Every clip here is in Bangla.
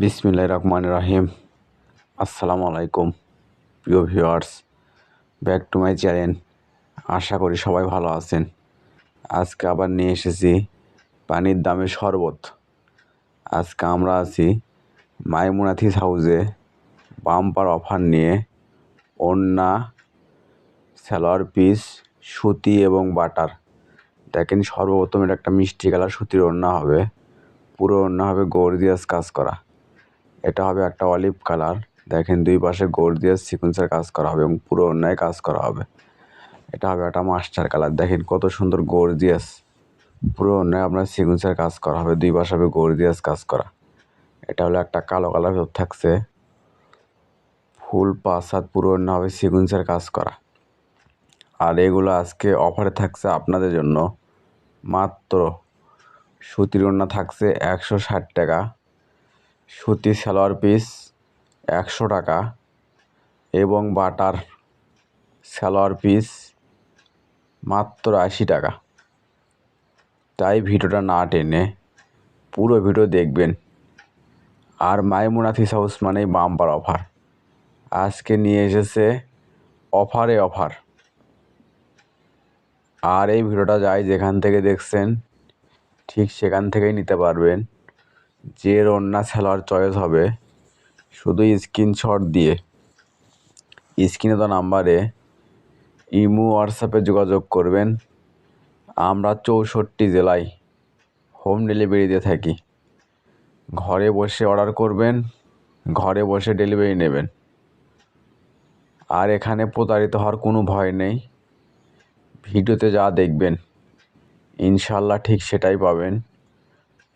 বিসমিল্লাহ রহমান রাহিম। আসসালামু আলাইকুম, প্রিয় viewers back to my channel আশা করি সবাই ভালো আছেন। আজকে আবার নিয়ে এসেছি পানির দামে শরবত। আজকে আমরা আছি মাইমুনাথিস হাউসে বাম্পার অফার নিয়ে ওন্না সালোয়ার পিস সুতি এবং বাটার। দেখেন সর্বপ্রথম এটা একটা মিষ্টি কালার সুতির ওড়না হবে। পুরো ওড়না হবে গর্জিয়াস কাজ করা। এটা হবে একটা অলিভ কালার দেখেন দুই পাশে গর্জিয়াস সিকুয়েন্সের কাজ করা হবে এবং পুরো অন্যায় কাজ করা হবে। এটা হবে একটা মাস্টার কালার দেখেন কত সুন্দর গর্জিয়াস পুরো অন্যায় আপনার সিকুয়েন্সের কাজ করা হবে। দুই পাশে হবে গর্জিয়াস কাজ করা। এটা হলো একটা কালো কালার থাকছে। ফুল পাঁচ পুরো অন্য হবে সিকুয়েন্সের কাজ করা। আর এগুলো আজকে অফারে থাকছে আপনাদের জন্য। মাত্র সুতির ওড়না থাকছে একশো ষাট টাকা। সুতি সালোয়ার পিস একশো টাকা এবং বাটার সালোয়ার পিস মাত্র আশি টাকা। তাই ভিডিওটা না টেনে পুরো ভিডিও দেখবেন। আর মাইমুনাথিস হাউস মানেই বাম্পার অফার। আজকে নিয়ে এসেছে অফারে অফার। আর এই ভিডিওটা যাই যেখান থেকে দেখছেন, ঠিক সেখান থেকেই নিতে পারবেন। যে রন্না সালোয়ার চয়েস হবে, শুধু স্ক্রিনশট দিয়ে। স্ক্রিনে তো নাম্বারে ইমো হোয়াটসঅ্যাপে যোগাযোগ করবেন। আমরা চৌষট্টি জেলায় হোম ডেলিভারি দিয়ে থাকি। ঘরে বসে অর্ডার করবেন, ঘরে বসে ডেলিভারি নেবেন। আর এখানে প্রতারিত হওয়ার কোনো ভয় নেই। ভিডিওতে যা দেখবেন, ইনশাল্লাহ ঠিক সেটাই পাবেন।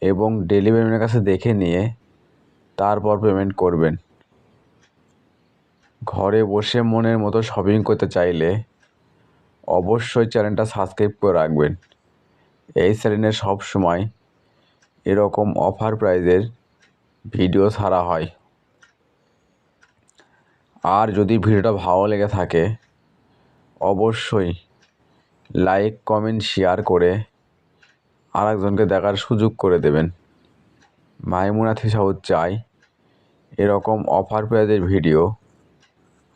এবং ডেলিভারি কাছে দেখে নিয়ে তারপর পেমেন্ট করবেন। ঘরে বসে মনের মতো শপিং করতে চাইলে অবশ্যই চ্যানেলটা সাবস্ক্রাইব করে রাখবেন। এই চ্যানেলে সব সময় এরকম অফার প্রাইজের ভিডিও ছাড়া হয়। আর যদি ভিডিওটা ভালো লেগে থাকে, অবশ্যই লাইক কমেন্ট শেয়ার করে আরেকজনকে দেখার সুযোগ করে দেবেন। মাইমুনাথি সাউথ চাই এরকম অফার প্রাইজের ভিডিও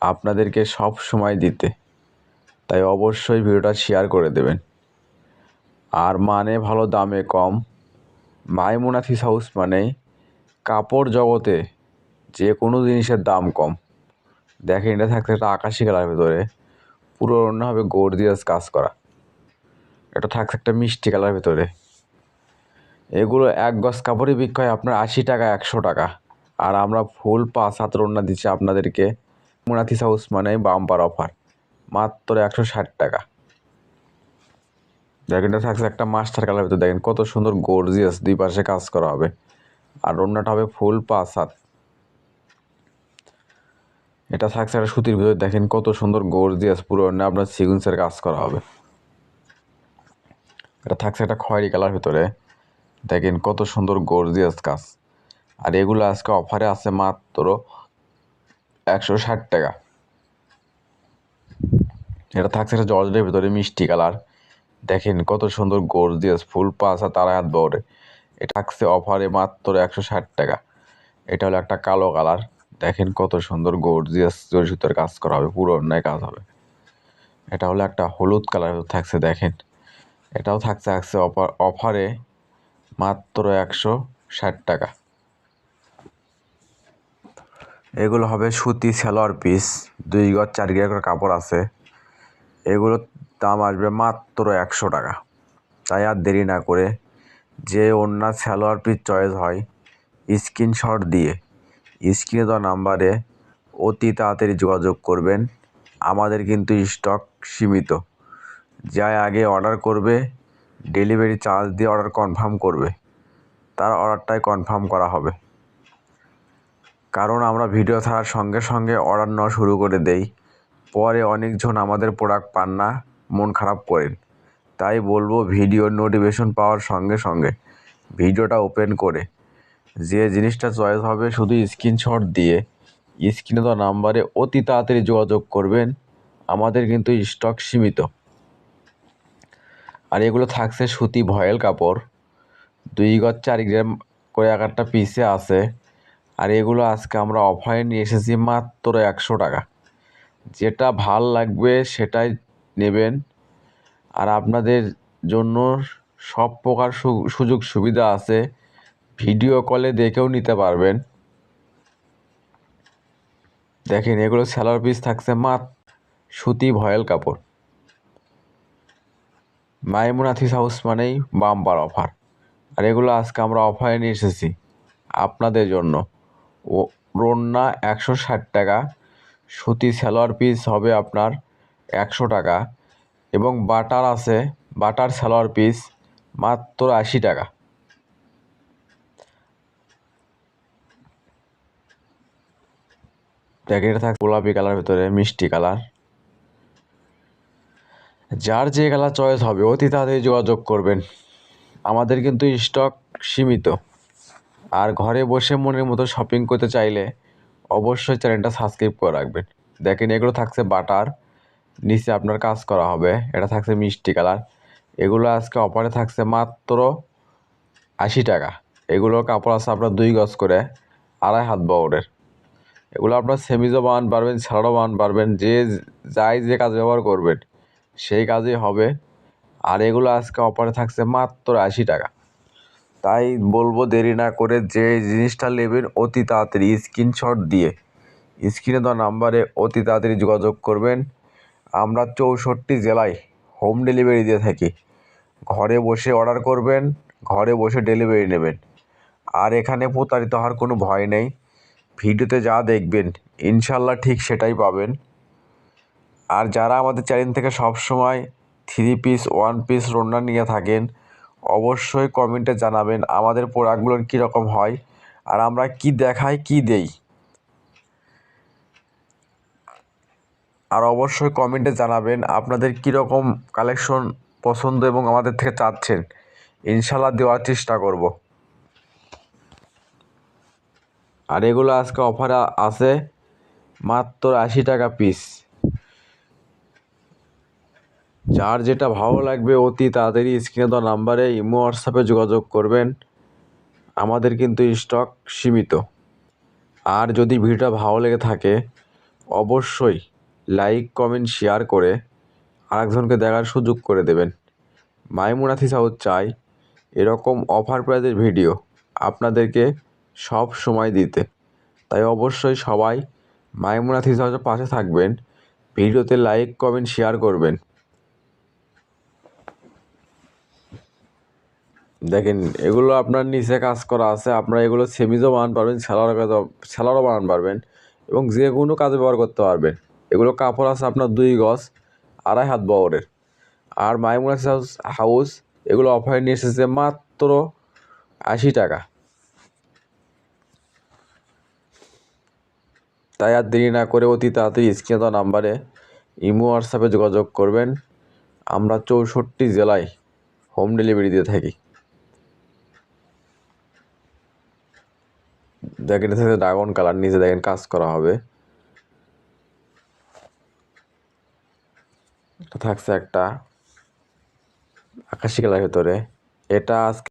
আপনাদেরকে সব সময় দিতে। তাই অবশ্যই ভিডিওটা শেয়ার করে দেবেন। আর মানে ভালো দামে কম মাইমুনাথিস হাউস মানে কাপড় জগতে যে কোনো জিনিসের দাম কম। দেখেন, এটা থাকছে একটা আকাশি কালার ভেতরে, পুরো অন্য হবে গর্জিয়াস কাজ করা। এটা থাকছে একটা মিষ্টি কালার ভেতরে। এগুলো এক গজ কাপড়ই বিক্রয় আপনার আশি টাকা, একশো টাকা। আর আমরা ফুল পাঁচ হাত রান্না দিচ্ছি আপনাদেরকে মুনাথিস হাউস মানে বাম্পার অফার, মাত্র একশো ষাট টাকা। এটা থাকছে একটা মাস্টার কালার ভেতরে। দেখেন, কত সুন্দর গর্জিয়াস দুই পাশে কাজ করা হবে। আর রান্নাটা হবে ফুল পাঁচ হাত। এটা থাকছে একটা সুতির ভিতরে। দেখেন, কত সুন্দর গর্জিয়াস পুরো অন্য আপনার সিগুন্সের কাজ করা হবে। এটা থাকছে একটা খয়েরি কালার ভিতরে। দেখেন কত সুন্দর গর্জিয়াস কাজ। আর এগুলো আজকে অফারে আছে মাত্র একশো ষাট টাকা। এটা থাকছে একটা জর্জের ভিতরে মিষ্টি কালার। দেখেন কত সুন্দর গর্জিয়াস ফুল আর তারা হাত বড়ে। এটা থাকছে অফারে মাত্র একশো ষাট টাকা। এটা হলো একটা কালো কালার। দেখেন কত সুন্দর গর্জিয়াস জরি সুতোর কাজ করা হবে, পুরো অন্যায় কাজ হবে। এটা হলো একটা হলুদ কালার থাকছে, দেখেন। এটাও থাকছে থাকছে অফারে মাত্র একশো ষাট টাকা। এগুলো হবে সুতি সালোয়ার পিস, দুই গজ, চার গিয়া করে কাপড় আছে। এগুলোর দাম আসবে মাত্র একশো টাকা। তাই আর দেরি না করে যে অন্য সালোয়ার পিস চয়েস হয়, স্ক্রিনশট দিয়ে। স্ক্রিনে দেওয়া নাম্বারে অতি তাড়াতাড়ি যোগাযোগ করবেন। আমাদের কিন্তু স্টক সীমিত। যাই আগে অর্ডার করবে ডেলিভারি চার্জ দিয়ে অর্ডার কনফার্ম করবে। তার অর্ডারটাই কনফার্ম করা হবে। কারণ আমরা ভিডিও ছাড়ার সঙ্গে সঙ্গে অর্ডার নেওয়া শুরু করে দেই। পরে অনেকজন আমাদের প্রোডাক্ট পান না, মন খারাপ করেন। তাই বলব ভিডিও নোটিফিকেশন পাওয়ার সঙ্গে সঙ্গে ভিডিওটা ওপেন করে। যে জিনিসটা চয়েস হবে শুধু স্ক্রিনশট দিয়ে। স্ক্রিনে দেওয়া নাম্বারে অতি তাড়াতাড়ি যোগাযোগ করবেন। আমাদের কিন্তু স্টক সীমিত। আর এগুলো থাকছে সুতি ভয়েল কাপড়। দুই গজ চার গ্রাম করে একটা পিসে আছে। আর এগুলো আজকে আমরা অফারে নিয়ে এসেছি মাত্র একশো টাকা। যেটা ভালো লাগবে সেটাই নেবেন। আর আপনাদের জন্য সব প্রকার সুযোগ সুবিধা আছে। ভিডিও কলে দেখেও নিতে পারবেন। দেখেন এগুলো স্যালোর পিস থাকছে মাত্র সুতি ভয়েল কাপড়। মাইমুনা থিস হাউস মানেই বাম্পার অফার। আর এগুলো আজকে আমরা অফারে নিয়ে এসেছি আপনাদের জন্য। ও, রন্না একশো ষাট টাকা, সুতি সালোয়ার পিস হবে আপনার একশো টাকা এবং বাটার আছে, বাটার সালোয়ার পিস মাত্র আশি টাকা। প্যাকেটে থাক গোলাপি কালার, ভিতরে মিষ্টি কালার। যার যে কালার চয়েস হবে, অতি তাড়াতাড়ি যোগাযোগ করবেন। আমাদের কিন্তু স্টক সীমিত। আর ঘরে বসে মনের মতো শপিং করতে চাইলে অবশ্যই চ্যানেলটা সাবস্ক্রাইব করে রাখবেন। দেখেন, এগুলো থাকছে বাটার নিচে আপনার কাজ করা হবে। এটা থাকছে মিষ্টি কালার এগুলো আজকে অফারে থাকছে মাত্র আশি টাকা। এগুলোর কাপড় আছে আপনার দুই গজ করে, আড়াই হাত বহরের। এগুলো আপনার সেমিজও বানান পারবেন, ছাড়াও বানান পারবেন, যে যাই যে কাজ ব্যবহার করবেন। সেই কাজই হবে। আর এগুলো আজকে অফারে থাকছে মাত্র আশি টাকা। তাই বলব দেরি না করে যে জিনিসটা নেবেন অতি তাড়াতাড়ি স্ক্রিনশট দিয়ে। স্ক্রিনে দেওয়া নাম্বারে অতি তাড়াতাড়ি যোগাযোগ করবেন। আমরা চৌষট্টি জেলায় হোম ডেলিভারি দিয়ে থাকি। ঘরে বসে অর্ডার করবেন, ঘরে বসে ডেলিভারি নেবেন। আর এখানে প্রতারিত হওয়ার কোনো ভয় নেই। ভিডিওতে যা দেখবেন, ইনশাল্লাহ ঠিক সেটাই পাবেন। আর যারা আমাদের চ্যানেল থেকে সব সময় থ্রি পিস ওয়ান পিস রান্না নিয়ে থাকেন, অবশ্যই কমেন্টে জানাবেন আমাদের প্রোডাক্টগুলোর কীরকম হয় আর আমরা কি দেখাই, কি দেই। আর অবশ্যই কমেন্টে জানাবেন আপনাদের কীরকম কালেকশন পছন্দ এবং আমাদের থেকে চাচ্ছেন। ইনশাল্লাহ দেওয়ার চেষ্টা করব। আর এগুলো আজকে অফারে আছে মাত্র আশি টাকা পিস যার যেটা ভালো লাগবে অতি তাড়াতাড়ি স্ক্রিনে দেওয়া নাম্বারে ইমো হোয়াটসঅ্যাপে যোগাযোগ করবেন। আমাদের কিন্তু স্টক সীমিত। আর যদি ভিডিওটা ভালো লেগে থাকে, অবশ্যই লাইক কমেন্ট শেয়ার করে আরেকজনকে দেখার সুযোগ করে দেবেন। মাইমুনাথি সাউথ চাই, এরকম অফার প্রাইজের ভিডিও আপনাদেরকে সব সময় দিতে। তাই অবশ্যই সবাই মাইমুনাথি সাউথের পাশে থাকবেন, ভিডিওতে লাইক কমেন্ট শেয়ার করবেন। দেখেন, এগুলো আপনার নিচে কাজ করা আছে, আপনারা এগুলো সেমিজও বানান পারবেন স্যালারও কাজ স্যালারও বানান পারবেন এবং যে কোনো কাজে ব্যবহার করতে পারবেন। এগুলো কাপড় আছে আপনার দুই গজ, আড়াই হাত বহরের। আর মাইমুনা হাউস হাউস, এগুলো অফারে নিয়ে এসেছে মাত্র আশি টাকা। তাই আর দেরি না করে অতি তাড়াতাড়ি স্ক্রিনে দেওয়া নাম্বারে ইমো, হোয়াটসঅ্যাপে যোগাযোগ করবেন। আমরা চৌষট্টি জেলায় হোম ডেলিভারি দিয়ে থাকি। দেখেন সাথে ড্রাগন কালার নিচে দেখেন কাজ করা হবে। থাকছে একটা। আকাশি কালার ভেতরে। এটা আজকে